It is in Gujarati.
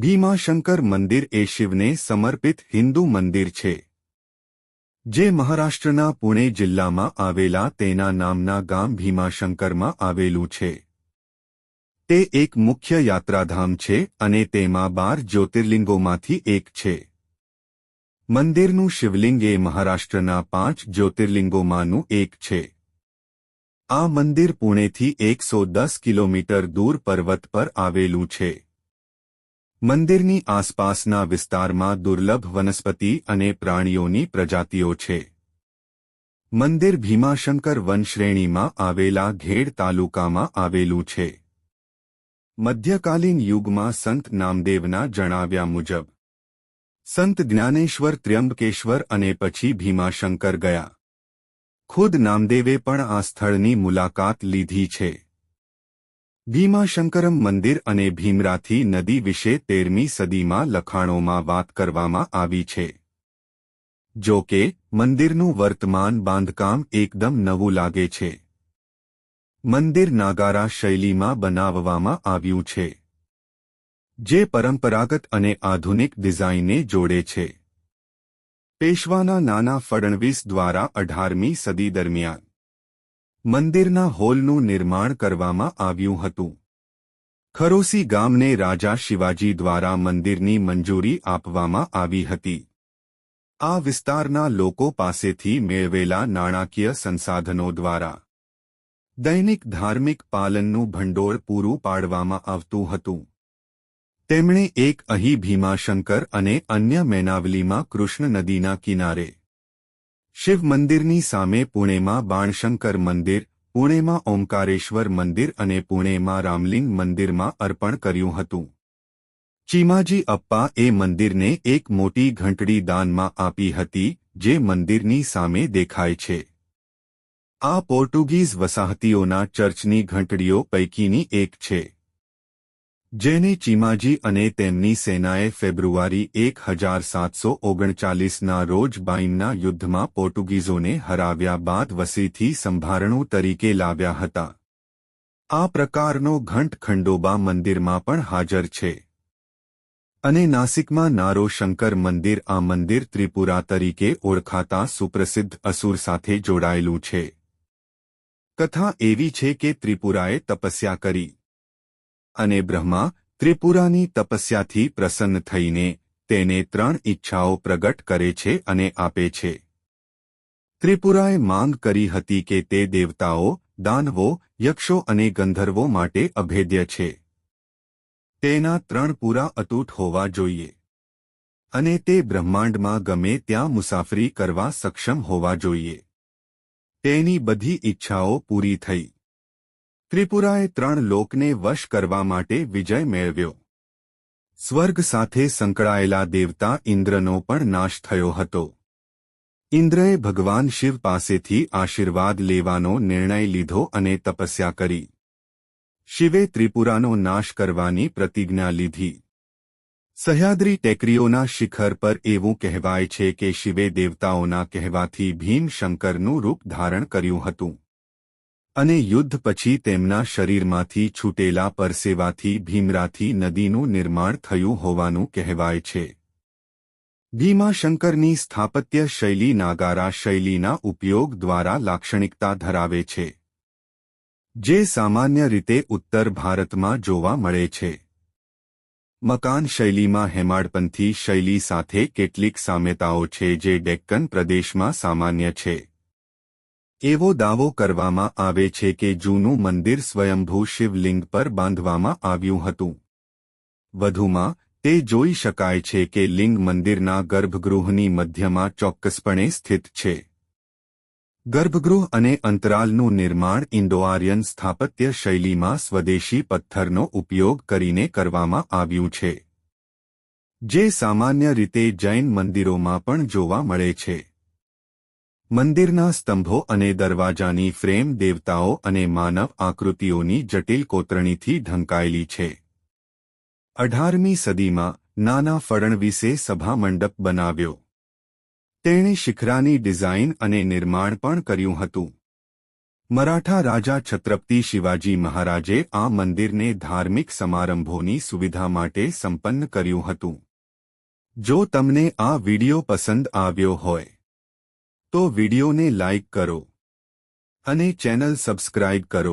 ભીમાશંકર મંદિર એ શિવને સમર્પિત હિન્દુ મંદિર છે. જે મહારાષ્ટ્રના પુણે જિલ્લામાં આવેલા તેના નામના ગામ ભીમાશંકરમાં આવેલું છે. તે એક મુખ્ય યાત્રાધામ છે અને તેમાં બાર જ્યોતિર્લિંગોમાંથી એક છે. મંદિરનું શિવલિંગ એ મહારાષ્ટ્રના પાંચ જ્યોતિર્લિંગોમાંનું એક છે. આ મંદિર પુણેથી એકસો દસ કિલોમીટર દૂર પર્વત પર આવેલું છે. મંદિરની આસપાસના વિસ્તારમાં દુર્લભ વનસ્પતિ અને પ્રાણીઓની પ્રજાતિઓ છે. મંદિર ભીમાશંકર વનશ્રેણીમાં આવેલા ઘેડ તાલુકામાં આવેલું છે. મધ્યકાલીન યુગમાં સંત નામદેવના જણાવ્યા મુજબ, સંત જ્ઞાનેશ્વર ત્ર્યંબકેશ્વર અને પછી ભીમાશંકર ગયા. ખુદ નામદેવે પણ આ સ્થળની મુલાકાત લીધી છે. ભીમાશંકરમ મંદિર અને ભીમરાથી નદી વિશે તેરમી સદીમાં લખાણોમાં વાત કરવામાં આવી છે. જો કે, મંદિરનું વર્તમાન બાંધકામ એકદમ નવું લાગે છે. મંદિર નાગારા શૈલીમાં બનાવવામાં આવ્યું છે. જે પરંપરાગત અને આધુનિક ડિઝાઇનને જોડે છે. પેશવાના નાના ફડણવીસ દ્વારા અઢારમી સદી દરમિયાન મંદિરના હોલનું નિર્માણ કરવામાં આવ્યું હતું. ખરોસી ગામને રાજા શિવાજી દ્વારા મંદિરની મંજૂરી આપવામાં આવી હતી. આ વિસ્તારના લોકો પાસેથી મેળવેલા નાણાકીય સંસાધનો દ્વારા દૈનિક ધાર્મિક પાલનનું ભંડોળ પૂરું પાડવામાં આવતું હતું. તેમણે એક અહીં ભીમાશંકર અને અન્ય મેનાવલીમાં કૃષ્ણ નદીના કિનારે શિવ મંદિરની સામે પુણેમાં બાણશંકર મંદિર, પુણેમાં ઓમકારેશ્વર મંદિર અને પુણેમાં રામલિંગ મંદિરમાં અર્પણ કર્યું હતું. ચીમાજી અપ્પા એ મંદિરને એક મોટી ઘંટડી દાનમાં આપી હતી, જે મંદિરની સામે દેખાય છે. આ પોર્ટુગીઝ વસાહતીઓના ચર્ચની ઘંટડીઓ પૈકીની એક છે. જેને ચીમાજી અને તેમની સેનાએ ફેબ્રુઆરી એક હજાર સાતસો ઓગણચાલીસના રોજ બાઇનના યુદ્ધમાં પોર્ટુગીઝોને હરાવ્યા બાદ વસીથી સંભારણું તરીકે લાવ્યા હતા. આ પ્રકારનો ઘંટ ખંડોબા મંદિરમાં પણ હાજર છે. અને નાસિકમાં નારો શંકર મંદિર આ મંદિર ત્રિપુરા તરીકે ઓળખાતા સુપ્રસિદ્ધ અસુર સાથે જોડાયેલું છે. કથા એવી છે કે ત્રિપુરાએ તપસ્યા કરી. અને બ્રહ્મા ત્રિપુરાની તપસ્યાથી પ્રસન્ન થઈને તેને ત્રણ ઈચ્છાઓ પ્રગટ કરે છે અને આપે છે. ત્રિપુરાએ માંગ કરી હતી કે તે દેવતાઓ, દાનવો, યક્ષો અને ગંધર્વો માટે અભેદ્ય છે. તેના ત્રણ પૂરા અતૂટ હોવા જોઈએ. અને તે બ્રહ્માંડમાં ગમે ત્યાં મુસાફરી કરવા સક્ષમ હોવા જોઈએ. તેની બધી ઈચ્છાઓ પૂરી થઈ. ત્રિપુરાએ ત્રણ લોકને વશ કરવા માટે વિજય મેળવ્યો. સ્વર્ગ સાથે સંકળાયેલા દેવતા ઇન્દ્રનો પણ નાશ થયો હતો. ઇન્દ્રએ ભગવાન શિવ પાસેથી આશીર્વાદ લેવાનો નિર્ણય લીધો અને તપસ્યા કરી. શિવે ત્રિપુરાનો નાશ કરવાની પ્રતિજ્ઞા લીધી. સહ્યાદ્રી ટેકરીઓના શિખર પર એવું કહેવાય છે કે શિવે દેવતાઓના કહેવાથી ભીમ શંકરનું રૂપ ધારણ કર્યું હતું. અને યુદ્ધ પછી તેમના શરીરમાંથી છૂટેલા પરસેવાથી ભીમરાથી નદીનું નિર્માણ થયું હોવાનું કહેવાય છે. ભીમાશંકરની સ્થાપત્ય શૈલી નાગારા શૈલીના ઉપયોગ દ્વારા લાક્ષણિકતા ધરાવે છે, જે સામાન્ય રીતે ઉત્તર ભારતમાં જોવા મળે છે. મકાન શૈલીમાં હેમાડપંથી શૈલી સાથે કેટલીક સામ્યતાઓ છે જે ડેક્કન પ્રદેશમાં સામાન્ય છે. એવો દાવો કરવામાં આવે છે કે જૂનું મંદિર સ્વયંભૂ શિવલિંગ પર બાંધવામાં આવ્યું હતું. વધુમાં, તે જોઈ શકાય છે કે લિંગ મંદિરના ગર્ભગૃહની મધ્યમાં ચોક્કસપણે સ્થિત છે. ગર્ભગૃહ અને અંતરાલનું નિર્માણ ઇન્ડો આર્યન સ્થાપત્ય શૈલીમાં સ્વદેશી પથ્થરનો ઉપયોગ કરીને કરવામાં આવ્યું છે. જે સામાન્ય રીતે જૈન મંદિરોમાં પણ જોવા મળે છે. મંદિરના સ્તંભો અને દરવાજાની ફ્રેમ દેવતાઓ અને માનવ આકૃતિઓની જટિલ કોતરણીથી ઢંકાયેલી છે. અઢારમી સદીમાં નાના ફડણવીસે સભામંડપ બનાવ્યો. તેણે શિખરાની ડિઝાઇન અને નિર્માણ પણ કર્યું હતું. મરાઠા રાજા છત્રપતિ શિવાજી મહારાજે આ મંદિરને ધાર્મિક સમારંભોની સુવિધા માટે સંપન્ન કર્યું હતું. જો તમને આ વિડિયો પસંદ આવ્યો હોય તો વિડીયોને લાઇક કરો અને ચેનલ સબસ્ક્રાઇબ કરો.